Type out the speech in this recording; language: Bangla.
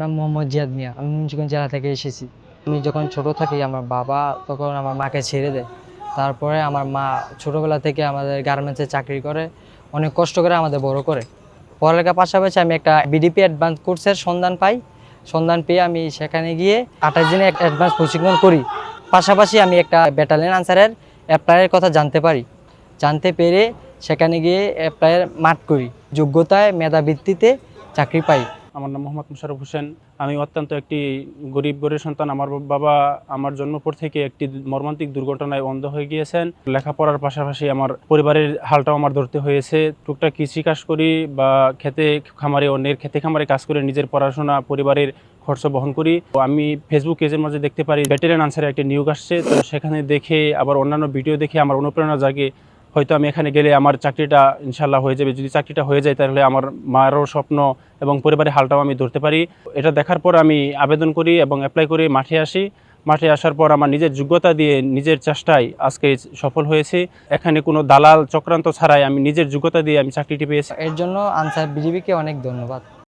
নাম মোহাম্মদ জিয়াদ মিয়া। আমি মুন্সিগঞ্জ জেলা থেকে এসেছি। আমি যখন ছোট থাকি, আমার বাবা তখন আমার মাকে ছেড়ে দেয়। তারপরে আমার মা ছোটোবেলা থেকে আমাদের গার্মেন্টসে চাকরি করে, অনেক কষ্ট করে আমাদের বড় করে। পড়ালেখার পাশাপাশি আমি একটা বিডিপি অ্যাডভান্স কোর্সের সন্ধান পাই। সন্ধান পেয়ে আমি সেখানে গিয়ে আঠাশ দিনে অ্যাডভান্স প্রশিক্ষণ করি। পাশাপাশি আমি একটা ব্যাটালিয়ন আনসারের অ্যাপ্লাইয়ের কথা জানতে পারি। জানতে পেরে সেখানে গিয়ে অ্যাপ্লাইয়ের মাঠ করি। যোগ্যতায়, মেধাবৃত্তিতে চাকরি পাই। আমার নাম মোহাম্মদ মুশারফ হোসেন। আমি অত্যন্ত একটি গরিব গরিব সন্তান। আমার বাবা আমার জন্ম পর থেকে একটি মর্মান্তিক দুর্ঘটনায় অন্ধ হয়ে গিয়েছেন। লেখাপড়ার পাশাপাশি আমার পরিবারের হালটাও আমার ধরতে হয়েছে। টুকটাক কৃষি কাজ করি বা খেতে খামারে অন্যের খেতে খামারে কাজ করে নিজের পড়াশোনা, পরিবারের খরচ বহন করি। আমি ফেসবুক পেজের মাঝে দেখতে পারি ব্যাটারিয়ান আনসারে একটি নিয়োগ আসছে। তো সেখানে দেখে, আবার অন্যান্য ভিডিও দেখে আমার অনুপ্রেরণা জাগে হয়তো আমি এখানে গেলে আমার চাকরিটা ইনশাল্লাহ হয়ে যাবে। যদি চাকরিটা হয়ে যায় তাহলে আমার মায়েরও স্বপ্ন এবং পরিবারের হালটাও আমি ধরতে পারি। এটা দেখার পর আমি আবেদন করি এবং অ্যাপ্লাই করে, মাঠে আসি। মাঠে আসার পর আমার নিজের যোগ্যতা দিয়ে নিজের চেষ্টায় আজকে সফল হয়েছে। এখানে কোনো দালাল চক্রান্ত ছাড়াই আমি নিজের যোগ্যতা দিয়ে আমি চাকরিটি পেয়েছি। এর জন্য আনসার বিজিবিকে অনেক ধন্যবাদ।